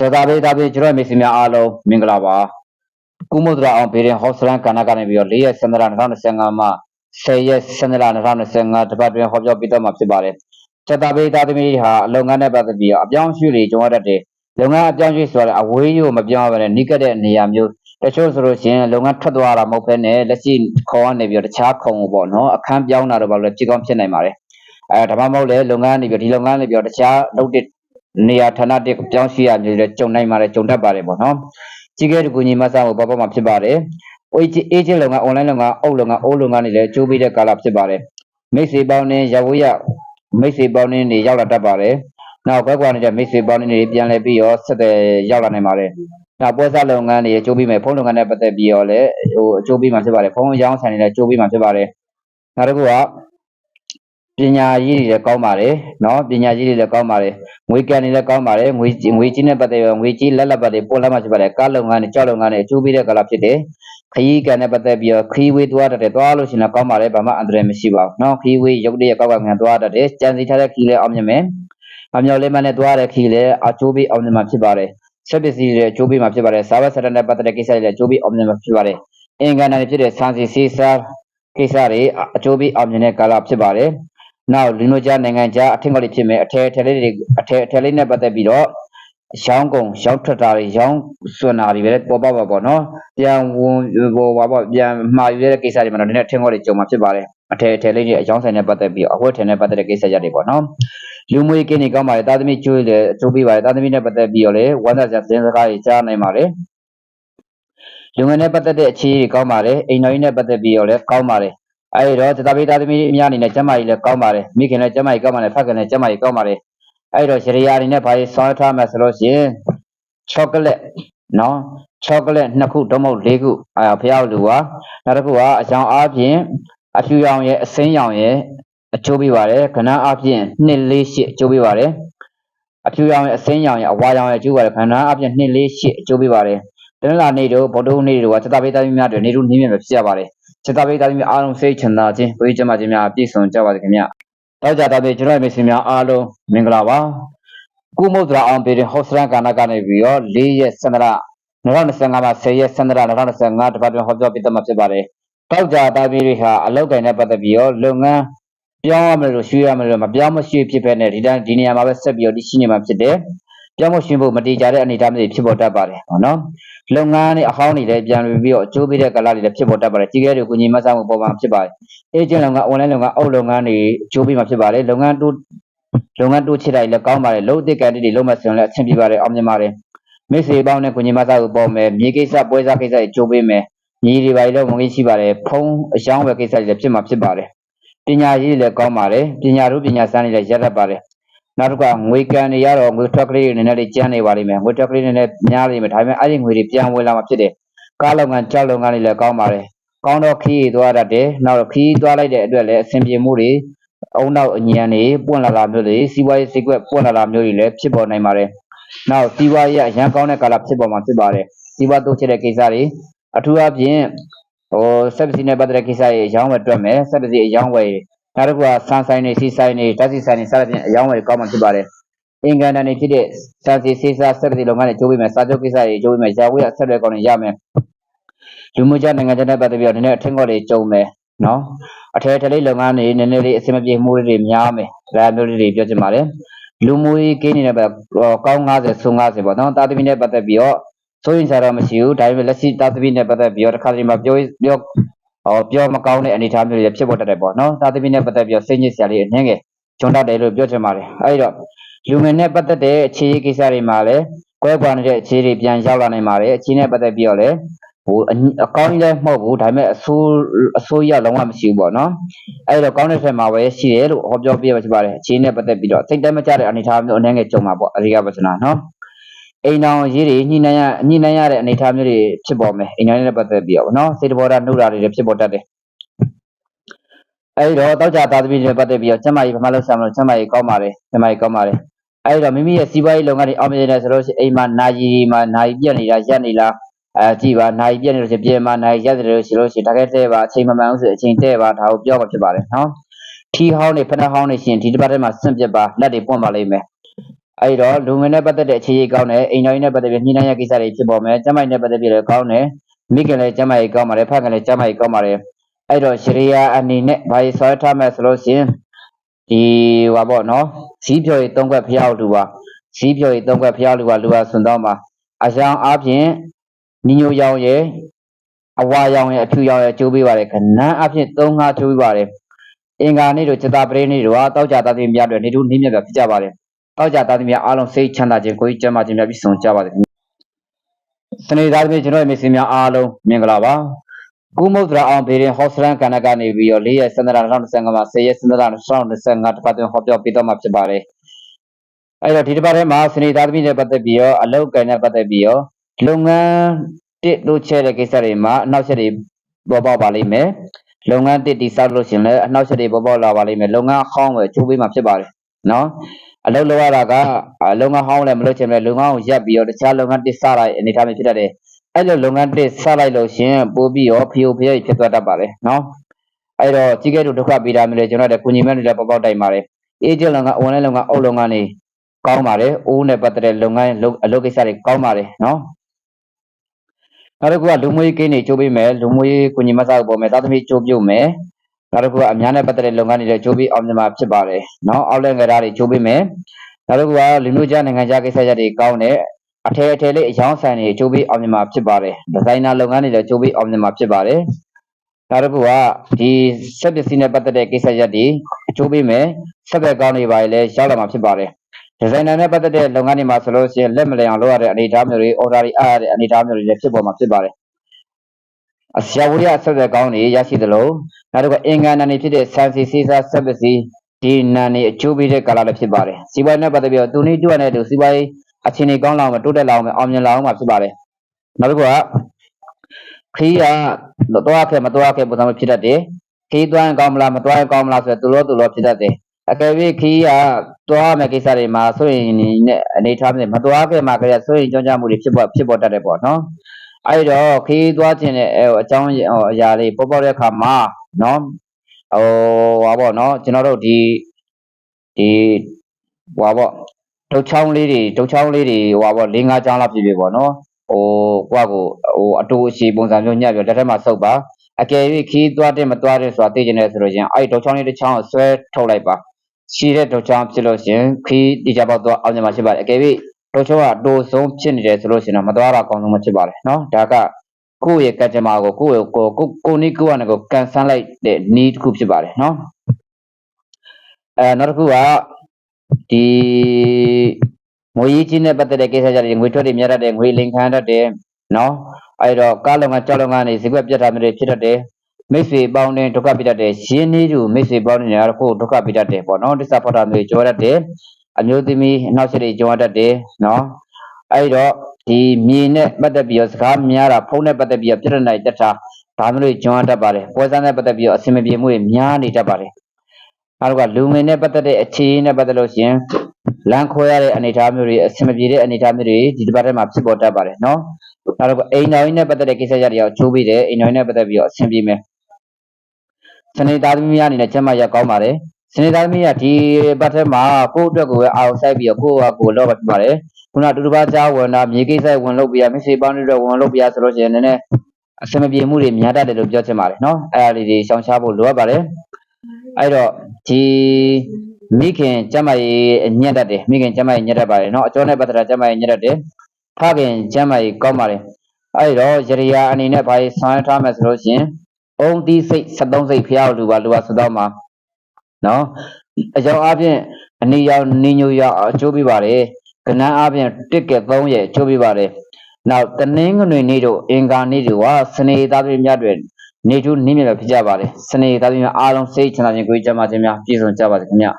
ဇာတာဘေးတာဘေးကျွန်တော်မိတ်ဆွေများအားလုံးမင်္ဂလာပါကုမုဒ္ဒရာအောင်ဘေရင်ဟော့စလန်ကဏ္ဍကနေပြီးတော့၄ရက်စန္ဒရာ2025မှ10ရက်စန္ဒရာ2025တပတ်တွင်ဟောပြောပြတော့မှာဖြစ်ပါတယ်ဇာတာဘေးတာသမီးဟာလုပ်ငန်းနဲ့ပတ်သက်ပြီးတော့အပြောင်းအရွှေ့တွေကြုံရတတ်တယ်လုပ်ငန်းအပြောင်းအရွှေ့ဆိုတော့အဝေးကြီးကိုမပြောင်းရဘဲနဲ့နိကတဲ့နေရာမျိုးတချို့ဆိုလို့ရှိရင်လုပ်ငန်းထွက်သွားတာမဟုတ်ဘဲနဲ့လက်ရှိခေါင်းကနေပြီးတော့တခြားခုံကိုပေါ့နော်အခန်းပြောင်းတာတော့ဘာလို့လဲဖြစ်ကောင်းဖြစ်နိုင်ပါတယ်အဲဒါမှမဟုတ်လေလုပ်ငန်းနေပြီးဒီလုပ်ငန်းနေပြီးတော့တခြားလုပ်တဲ့ နေရာဌာနတစ်ပြောင်းရွှေ့ရမျိုးတွေကြုံနိုင်ပါတယ်ကြုံတတ်ပါတယ်ပေါ့နော်ကြီးကဲတကူညီမဆာကိုပေါ်ပေါ်မှာဖြစ်ပါတယ်အိုးအေဂျင့်လုပ်ငန်း online လုပ်ငန်းအုပ်လုပ်ငန်းအိုးလုပ်ငန်းတွေလည်းကျိုးပြီးတဲ့ကာလဖြစ်ပါတယ်မိတ်ဆွေပေါင်းနဲ့ရဝရမိတ်ဆွေပေါင်းနဲ့နေရောက်လာတတ်ပါတယ်နောက်ဘက်ကွာနေတဲ့မိတ်ဆွေပေါင်းတွေပြန်လဲပြီးတော့ဆက်တယ်ရောက်လာနိုင်ပါတယ်နောက်ပွဲစားလုပ်ငန်းတွေကျိုးပြီးမယ်ဖုန်းလုပ်ငန်းနဲ့ပတ်သက်ပြီးတော့လည်းဟိုအကျိုးပြီးမှဖြစ်ပါတယ်ဖုန်းရောင်းဆိုင်တွေလည်းကျိုးပြီးမှဖြစ်ပါတယ်နောက်တစ်ခုက ပညာရေးတွေလည်းကောင်းပါတယ်နော်ပညာရေးတွေလည်းကောင်းပါတယ်ငွေကန်တွေလည်းကောင်းပါတယ်ငွေငွေကြီးနဲ့ပတ်သက်ပြီးငွေကြီးလက်လက်ပတ်တွေပို့လက်မှဖြစ်ပါတယ်ကားလုပ်ငန်းတွေကြောက်လုပ်ငန်းတွေအကျိုးပေးတဲ့ကာလဖြစ်တယ်ခရီးကန်နဲ့ပတ်သက်ပြီးတော့ခရီးဝေးသွားတတ်တယ်သွားလို့ရှိရင်လည်းကောင်းပါတယ်ဘာမှအန္တရာယ်မရှိပါဘူးနော်ခရီးဝေးရုပ်တရက်ကောက်ကငံသွားတတ်တယ်ကြံစီထားတဲ့ခရီးလည်းအောင်မြင်မယ်အမြော်လေးမနဲ့သွားတဲ့ခရီးလည်းအကျိုးပေးအောင်မြင်မှာဖြစ်ပါတယ်ဆက်ပစ္စည်းတွေအကျိုးပေးမှာဖြစ်ပါတယ်စာဝတ်စရနဲ့ပတ်သက်တဲ့ကိစ္စတွေလည်းအကျိုးပေးအောင်မြင်မှာဖြစ်ပါတယ်အင်္ဂါနာတွေဖြစ်တဲ့ဆန်းစီစီးစားကိစ္စတွေအကျိုးပေးအောင်မြင်တဲ့ကာလဖြစ်ပါတယ် နောက်လူမျိုးကြားနိုင်ငံကြားအထင်ကလေးဖြစ်မယ်အထယ်အထယ်လေးတွေအထယ်အထယ်လေးနဲ့ပတ်သက်ပြီးတော့ရောင်းကုန်ရောင်းထွက်တာတွေရောင်းစွန်တာတွေပဲပေါ်ပေါက်ပါပေါ့နော်ပြန်ဝင်ဟိုပါပေါ့ပြန်မှာယူရတဲ့ကိစ္စတွေမှာတော့နည်းနည်းထင်ခေါ်တွေကြုံမှာဖြစ်ပါတယ်အထယ်အထယ်လေးတွေအကြောင်းဆိုင်နဲ့ပတ်သက်ပြီးအဝတ်ထည်နဲ့ပတ်သက်တဲ့ကိစ္စကြတွေပေါ့နော်လူမွေးကင်းနေကောင်းပါတယ်တာသမီကျွေးလေအကျိုးပေးပါတယ်တာသမီနဲ့ပတ်သက်ပြီးတော့လေဝမ်းသာစရာသတင်းစကားတွေကြားနိုင်ပါတယ်လူငယ်နဲ့ပတ်သက်တဲ့အခြေအနေကောင်းပါတယ်အိမ်တော်ကြီးနဲ့ပတ်သက်ပြီးတော့လည်းကောင်းပါတယ် အဲဒီတော့သတ္တပိသားသမီးအများအနေနဲ့ကျမကြီးလည်းကောင်းပါတယ်မိခင်လည်းကျမကြီးကောင်းပါတယ်ဖခင်လည်းကျမကြီးကောင်းပါတယ်အဲဒီတော့ရှရီယာအနေနဲ့ဘာကြီးဆောင်းထားမှဆိုလို့ရှိရင်ချောကလက်နော်ချောကလက်နှစ်ခုတော့မဟုတ်လေးခုအာဖျောက်လူပါနောက်တစ်ခုကအကြောင်းအားဖြင့်အဖြူရောင်ရဲ့အစင်းရောင်ရဲ့အကျိုးပေးပါတယ်ခဏအားဖြင့်2 4 8အကျိုးပေးပါတယ်အဖြူရောင်ရဲ့အစင်းရောင်ရဲ့အဝါရောင်ရဲ့အကျိုးပါတယ်ခဏအားဖြင့်2 4 8အကျိုးပေးပါတယ်တနင်္လာနေ့တို့ဗုဒ္ဓဟူးနေ့တို့ကစတပိသားသမီးများတွေနေတို့နင်းမြင်ပဲဖြစ်ရပါတယ် စတပိသားသမီးအားလုံးစိတ်ချမ်းသာခြင်းဝိကျမခြင်းများပြည့်စုံကြပါစေခင်ဗျတောက်ကြတာပဲကျွန်တော်ရဲ့မိတ်ဆွေများအားလုံးမင်္ဂလာပါကုမုဒ္ဒရာအောင်ပေတဲ့ဟောစရန်ကဏ္ဍကနေပြီးတော့၄ရက်စန္ဒရ2025မှာ10ရက်စန္ဒရ2025တပတ်တွင်ဟောပြောပြတတ်မှာဖြစ်ပါတယ်တောက်ကြတာပဲတွေဟာအလောက်ကိုင်နဲ့ပတ်သက်ပြီးတော့လုပ်ငန်းပြောင်းရမယ်လို့ရွှေ့ရမယ်လို့မပြောင်းမရွှေ့ဖြစ်ဖက်နဲ့ဒီတိုင်းဒီနေရာမှာပဲဆက်ပြီးတော့ဒီရှိနေမှာဖြစ်တယ် ပြောင်းမရွှေ့ဖို့မတည်ကြတဲ့အနေအထားမျိုးဖြစ်ပေါ်တတ်ပါတယ်ဟောနော်လုပ်ငန်းတွေအဟောင်းတွေလည်းပြန်ပြီးတော့အကျိုးပေးတဲ့ကာလတွေလည်းဖြစ်ပေါ်တတ်ပါတယ်ကြီးကဲတွေကိုညီမဆမှုပေါ်မှာဖြစ်ပါတယ်အေဂျင့်လုပ်ငန်း online လုပ်ငန်းအုပ်လုပ်ငန်းတွေအကျိုးပေးမှာဖြစ်ပါတယ်လုပ်ငန်းတိုးလုပ်ငန်းတိုးချစ်တာတွေလည်းကောင်းပါတယ်လုံးအစ်ကန်တွေလုံးမဆိုရင်လည်းအဆင်ပြေပါတယ်အောင်မြင်ပါတယ်မိတ်ဆွေပေါင်းနဲ့ကိုညီမဆကိုပေါ်မယ်မြေကိစ္စပွဲစားကိစ္စတွေအကျိုးပေးမယ်ညီတွေပါလည်းဝင်ရှိပါတယ်ဖုံးအယောင်းပဲကိစ္စတွေလည်းဖြစ်မှာဖြစ်ပါတယ်ပညာရေးလည်းကောင်းပါတယ်ပညာတို့ပညာစမ်းတွေလည်းရတတ်ပါတယ် နောက်တစ်ခါငွေကန်တွေရတော့ငွေထွက်ကလေးတွေနည်းနည်းလေးကျန်းနေပါလိမ့်မယ်ငွေထွက်ကလေးနည်းနည်းများလိမ့်မယ်ဒါပေမဲ့အဲ့ဒီငွေတွေပြန်ဝင်လာမှာဖြစ်တယ်ကားလုပ်ငန်းကြောက်လုပ်ငန်းတွေလည်းကောင်းပါတယ်ကောင်းတော့ခီးသွားတတ်တယ်နောက်ခီးသွားလိုက်တဲ့အတွက်လည်းအဆင်ပြေမှုတွေအုံနောက်အညံတွေပွင့်လာတာမျိုးတွေစီးပွားရေးစိတ်ကွက်ပွင့်လာတာမျိုးတွေလည်းဖြစ်ပေါ်နိုင်ပါတယ်နောက်စီးပွားရေးအရန်ကောင်းတဲ့ကာလဖြစ်ပေါ်မှာဖြစ်ပါတယ်စီးပွားတိုးချဲ့တဲ့ကိစ္စတွေအထူးအဖြင့်ဟိုဆက်ပစီနဲ့ပတ်သက်တဲ့ကိစ္စတွေအကြောင်းပဲတွက်မယ်ဆက်ပစီအကြောင်းပဲ နောက်တစ်ခုကဆန်ဆိုင်တွေစီဆိုင်တွေဓာတ်စီဆိုင်တွေစသဖြင့်အကြောင်းပဲကောင်းမှဖြစ်ပါတယ်အင်္ဂါဒန်တွေဖြစ်တဲ့စာစီစေးစားဆက်ပစီလုပ်ငန်းတွေကျိုးပေးမယ်စာချုပ်ကိစ္စတွေကျိုးပေးမယ်ရာဝေးဆက်တွေကောင်းတွေရမယ်လူမှုကြနိုင်ငံခြားနဲ့ပတ်သက်ပြီးတော့နည်းနည်းအထင်ကောတွေကြုံမယ်နော်အထည်ထလေးလုပ်ငန်းတွေနည်းနည်းလေးအဆင်မပြေမှုတွေများမယ်ဒါမျိုးလေးတွေပြောချင်ပါတယ်လူမှုရေးကိန်းနေတဲ့ပတ်ကောင်း90ဆုံး90ပေါ့နော်တာသမီနဲ့ပတ်သက်ပြီးတော့ဆိုရင်စားတော့မရှိဘူးဒါပေမဲ့လက်ရှိတာသမီနဲ့ပတ်သက်ပြီးတော့တစ်ခါတလေမှပြောပြော ဟောပြောမကောင်းတဲ့အနေအထားမျိုးတွေဖြစ်ပေါ်တတ်တယ်ပေါ့နော်တာသမီနဲ့ပတ်သက်ပြီးတော့စိတ်ညစ်စရာလေးအနှင်းငယ်ဂျွန်တတ်တယ်လို့ပြောချင်ပါတယ်အဲဒီတော့လူငယ်နဲ့ပတ်သက်တဲ့အခြေရေးကိစ္စတွေမှာလည်းကွဲကွာနေတဲ့အခြေတွေပြန်ရောက်လာနိုင်ပါတယ်အခြေနဲ့ပတ်သက်ပြီးတော့လည်းဟိုအကောင်းကြီးလည်းမဟုတ်ဘူးဒါပေမဲ့အဆိုးအဆိုးရလုံးဝမရှိဘူးပေါ့နော်အဲဒီတော့ကောင်းတဲ့ဆက်မှာပဲရှိတယ်လို့ဟောပြောပြပါချင်ပါတယ်အခြေနဲ့ပတ်သက်ပြီးတော့စိတ်တမ်းမကျတဲ့အနေအထားမျိုးအနှင်းငယ်ကြုံမှာပေါ့အရိကပစ္စနာနော် အိမ်တော်ရေးတွေညှိနှိုင်းရညှိနှိုင်းရတဲ့အနေအထားမျိုးတွေဖြစ်ပေါ်မယ်အိမ်တော်နဲ့ပတ်သက်ပြီးတော့နော်စေတဘောဓာနှုတ်တာတွေလည်းဖြစ်ပေါ်တတ်တယ်အဲဒီတော့တောက်ကြသားသမီးတွေပတ်သက်ပြီးတော့ကျမကြီးဘာမှလုပ်ဆံမလို့ကျမကြီးကောင်းပါတယ်ကျမကြီးကောင်းပါတယ်အဲဒီတော့မိမိရဲ့စီးပွားရေးလုပ်ငန်းတွေအောင်မြင်နေတယ်ဆိုလို့ရှိရင်အိမ်မှာနာယီမှာနာယီပြက်နေတာရက်နေလားအဲကြည့်ပါနာယီပြက်နေလို့ရှိရင်ပြင်မှာနာယီရက်တယ်လို့ရှိလို့ရှိရင်တကယ်တဲ့ပါအချိန်မမှန်ဘူးဆိုအချိန်တဲ့ပါဒါကိုပြောမှာဖြစ်ပါတယ်နော်ထီဟောင်းတွေဖနက်ဟောင်းတွေရှင်ဒီတစ်ပတ်ထဲမှာစွန့်ပြစ်ပါလက်တွေပွင့်ပါလိမ့်မယ် အဲဒီတော့လူငယ်နဲ့ပတ်သက်တဲ့အခြေအနေကောင်းတယ်အိမ်တော်ကြီးနဲ့ပတ်သက်ပြီးညှိနှိုင်းရကိစ္စတွေဖြစ်ပေါ်မယ်ကျမကြီးနဲ့ပတ်သက်ပြီးလည်းကောင်းတယ်မိခင်လည်းကျမကြီးကောင်းပါတယ်ဖခင်လည်းကျမကြီးကောင်းပါတယ်အဲ့တော့ရှရီယာအနေနဲ့ဘာကြီးဆွဲထားမယ်ဆိုလို့ရှိရင်ဒီဟောပေါ့နော်ဇီးပြော်ရီသုံးခွက်ဖျောက်လူပါဇီးပြော်ရီသုံးခွက်ဖျောက်လူပါလူပါဆွန်တော့မှာအရှောင်းအပြင်ညီညိုရောင်ရဲ့အဝါရောင်ရဲ့အဖြူရောင်ရဲ့ကျိုးပေးပါတယ်ခဏအပြင်သုံးငါကျိုးပေးပါတယ်အင်္ဂါနေ့တို့จิตပရိနေ့တို့ဟာတောက်ကြသားသမီးများတို့နေတို့နှင်းမြတ်ပြဖြစ်ကြပါတယ် တောက်ကြသားသမီးများအားလုံးစိတ်ချမ်းသာခြင်းကိုယ်ကြီးကျန်းမာခြင်းများပြည့်စုံကြပါစေခင်ဗျ။စနေသားသမီးကျွန်တော်ရဲ့မိတ်ဆွေများအားလုံးမင်္ဂလာပါ။ကုမုဒ္ဒရာအောင်ဘေရင်ဟော့စရန်ကဏ္ဍကနေပြီးတော့၄ရက်စန္ဒရာ2025မှာ10ရက်စန္ဒရာ2025တပတ်တွင်ဟောပြောပေးတော့မှာဖြစ်ပါတယ်။အဲ့တော့ဒီတစ်ပတ်ထဲမှာစနေသားသမီးနဲ့ပတ်သက်ပြီးတော့အလောက်ကိုင်းနဲ့ပတ်သက်ပြီးတော့လုပ်ငန်းတစ်တို့ချဲတဲ့ကိစ္စတွေမှာအနောက်ချက်တွေပေါ်ပေါက်ပါလိမ့်မယ်။လုပ်ငန်းတစ်တိစောက်လို့ရှရင်လည်းအနောက်ချက်တွေပေါ်ပေါက်လာပါလိမ့်မယ်။လုပ်ငန်းအဟောင်းကိုချိုးပေးမှာဖြစ်ပါတယ်နော်။ အလုပ်လုပ်ရတာကအလုပ်ငန်းဟောင်းလည်းမလုပ်ချင်ပဲလုပ်ငန်းကိုရပ်ပြီးတော့တခြားလုပ်ငန်းတစ်စလိုက်အနေထားမျိုးဖြစ်တတ်တယ်။အဲ့လိုလုပ်ငန်းတစ်စလိုက်လို့ရှရင်ပို့ပြီးတော့ဖီယိုဖျက်ဖြစ်သွားတတ်ပါတယ်နော်။အဲ့တော့ကြီးကဲတို့ဒုက္ခပေးတာမျိုးလေကျွန်တော်တို့ကုညီမဲ့တွေလည်းပေါပေါက်တိုင်ပါတယ်။အေးကျလုပ်ငန်းအဝန်လည်းလုပ်ငန်းအုပ်လုပ်ငန်းတွေကောင်းပါတယ်။အိုးနဲ့ပတ်သက်တဲ့လုပ်ငန်းလုပ်အလုပ်ကိစ္စတွေကောင်းပါတယ်နော်။နောက်တစ်ခုကလူမွေးကိန်းတွေချိုးပေးမယ်လူမွေးကုညီမဆောက်ပေါ်မယ်သာသမီချိုးပြုတ်မယ်။ နောက်တစ်ခုကအများနဲ့ပတ်သက်တဲ့လုပ်ငန်းတွေလည်းချိုးပြီးအောင်မြင်မှာဖြစ်ပါတယ်နော်။အောက်လက်ငယ်သားတွေချိုးပေးမယ်။နောက်တစ်ခုကလူမျိုးကြားနိုင်ငံခြားကိစ္စရပ်တွေကောင်းတဲ့အထည်အထည်လေးအယောင်းဆိုင်တွေအကျိုးပေးအောင်မြင်မှာဖြစ်ပါတယ်ဒီဇိုင်နာလုပ်ငန်းတွေလည်းအကျိုးပေးအောင်မြင်မှာဖြစ်ပါတယ်နောက်တစ်ခုကဒီစက်ပစ္စည်းနဲ့ပတ်သက်တဲ့ကိစ္စရပ်တွေအကျိုးပေးမယ်စက်ပဲကောင်းတွေပါလေရောက်လာမှာဖြစ်ပါတယ်ဒီဇိုင်နာနဲ့ပတ်သက်တဲ့လုပ်ငန်းတွေမှာဆိုလို့ရှိရင်လက်မလျအောင်လုပ်ရတဲ့အနေအထားမျိုးတွေအော်ဒါတွေအားရတဲ့အနေအထားမျိုးတွေလည်းဖြစ်ပေါ်မှာဖြစ်ပါတယ် အစရဝရဆက်သက်ကောင်းတွေရရှိသလိုနောက်တစ်ခုကအင်္ဂါနာနေဖြစ်တဲ့ဆန်စီစီစာစက်ပစ္စည်းဒီနာနေအကျိုးပေးတဲ့ကာလလည်းဖြစ်ပါတယ်စီးပွားရေးနဲ့ပတ်သက်ပြီးတော့သူနည်းတူရတဲ့သူစီးပွားရေးအခြေအနေကောင်းလာအောင်တိုးတက်လာအောင်အောင်မြင်လာအောင်မှာဖြစ်ပါတယ်နောက်တစ်ခုကခီးကတော့ခဲ့မတော့ခဲ့ပုံစံမျိုးဖြစ်တတ်တယ်ခီးသွားရင်ကောင်းမလားမသွားရင်ကောင်းမလားဆိုတော့သူလို့သူလို့ဖြစ်တတ်တယ်အကယ်၍ခီးကသွားမယ်ကိစ္စတွေမှာဆိုရင်နဲ့အနေထားမျိုးမသွားခဲ့မှာကြရဆိုရင်ကြောင်းကြမှုတွေဖြစ်ပေါ်ဖြစ်ပေါ်တတ်တယ်ပေါ့နော် အဲ့တော့ခီးသွားခြင်းတဲ့ဟိုအကြောင်းဟိုအရာလေးပေါ်ပေါ်တဲ့အခါမှာနော်ဟိုဟာပေါ့နော်ကျွန်တော်တို့ဒီဒီဟွာပေါ့တုတ်ချောင်းလေးတွေတုတ်ချောင်းလေးတွေဟွာပေါ့၄၅ချောင်းလောက်ပြည့်ပြည့်ပေါ့နော်ဟိုကိုကကိုဟိုအတူအရှိပုံစံမျိုးညှပ်ပြီးလက်ထက်မှာစုပ်ပါအကယ်၍ခီးသွားတယ်မသွားတယ်ဆိုတာသိကျင်တယ်ဆိုလို့ချင်းအဲ့ဒီတုတ်ချောင်းလေးတစ်ချောင်းကိုဆွဲထုတ်လိုက်ပါရှိတဲ့တုတ်ချောင်းဖြစ်လို့ရှင်ခီးဒီကြပေါက်တော့အောင်ညမှာရှိပါတယ်အကယ်၍ တုတ်ချောင်းကအတူဆုံးဖြစ်နေတယ်ဆိုလို့ရှင်တော့မသွားတာအကောင်းဆုံးမဖြစ်ပါနဲ့နော်ဒါကကိုယ့်ရဲ့ကံကြမ္မာကိုကိုယ့်ရဲ့ကိုကိုကိုနီးကိုယ့်အနေကိုကန်ဆန်းလိုက်တဲ့နီးတစ်ခုဖြစ်ပါတယ်နော်အဲနောက်တစ်ခုကဒီငွေရေးချင်းနဲ့ပတ်သက်တဲ့ကိစ္စကြတွေငွေထွက်တွေများတတ်တယ်ငွေလင်ခံတတ်တယ်နော်အဲတော့ကားလုံကကြောက်လုံကနေဈေးကွက်ပြတ်တာမျိုးတွေဖြစ်တတ်တယ် မိတ်ဆွေပေါင်းတဲ့ဒုက္ခပြတတ်တယ်ရင်းနှီးသူမိတ်ဆွေပေါင်းတဲ့နေရာကိုဒုက္ခပြတတ်တယ်ပေါ့နော်တစ္ဆဖောက်တာမျိုးကြောတတ်တယ်အမျိုးသမီးအနောက်ဆက်တွေကြောတတ်တယ်နော်အဲ့တော့ဒီမြေနဲ့ပတ်သက်ပြီးတော့စကားများတာဖုန်းနဲ့ပတ်သက်ပြီးတော့ပြဿနာတွေတက်တာဒါမျိုးတွေကျွမ်းတတ်ပါတယ်ပွဲစားနဲ့ပတ်သက်ပြီးတော့အဆင်မပြေမှုတွေများနေတတ်ပါတယ်နောက်ကလူငယ်နဲ့ပတ်သက်တဲ့အခြေအနေနဲ့ပတ်သက်လို့ရှိရင်လမ်းခွဲရတဲ့အနေအထားမျိုးတွေအဆင်မပြေတဲ့အနေအထားမျိုးတွေဒီတစ်ပတ်ထဲမှာဖြစ်ပေါ်တတ်ပါတယ်နော်နောက်ကအိမ်တော်ကြီးနဲ့ပတ်သက်တဲ့ကိစ္စရပ်တွေအောင်ချိုးပြီးတယ်အိမ်တော်ကြီးနဲ့ပတ်သက်ပြီးတော့အဆင်ပြေမယ် စနေသားသမီးများအနေနဲ့ကျမရကောင်းပါတယ်စနေသားသမီးကဒီဘတ်ထဲမှာကိုယ့်အတွက်ကိုပဲအာရုံစိုက်ပြီးတော့ကိုယ့်ဟာကိုယ်လောက်ပါဖြစ်ပါတယ်ခုနတူတူပါကြားဝင်တာမြေကိစ္စဝင်လုပ်ပြရမိစေပေါင်းတွေတော့ဝင်လုပ်ပြရဆိုလို့ရှိရင်နည်းနည်းအဆင်မပြေမှုတွေများတတ်တယ်လို့ပြောချင်ပါတယ်နော်အဲ့ဒါလေးတွေရှောင်ရှားဖို့လိုအပ်ပါတယ်အဲ့တော့ဒီမိခင်ကျမကြီးညက်တတ်တယ်မိခင်ကျမကြီးညက်တတ်ပါတယ်နော်အကျော်နဲ့ပတ်သက်တာကျမကြီးညက်တတ်တယ်ဖခင်ကျမကြီးကောင်းပါတယ်အဲ့တော့ရရိယာအနေနဲ့ဘာကြီးဆောင်ရွက်ထားမယ်ဆိုလို့ရှိရင် အုံတီးစိတ်73စိတ်ဖျားလူပါလူပါဆိုတော့မှာနော်အကြောင်းအပြင်အနီရောင်နီညိုရောင်အကျိုးပြပါတယ်ကဏ္ဍအပြင်တစ်ကဲ3ရဲ့အကျိုးပြပါတယ်နောက်တနင်္ဂနွေနေ့တို့အင်္ဂါနေ့တို့ဟာစနေသားသမီးများတွေနေထူးနင်းမြတ်ဖြစ်ကြပါတယ်စနေသားသမီးများအားလုံးစိတ်ချမ်းသာခြင်းကိုယ်ကျမ်းမာခြင်းများပြည့်စုံကြပါစေခင်ဗျာ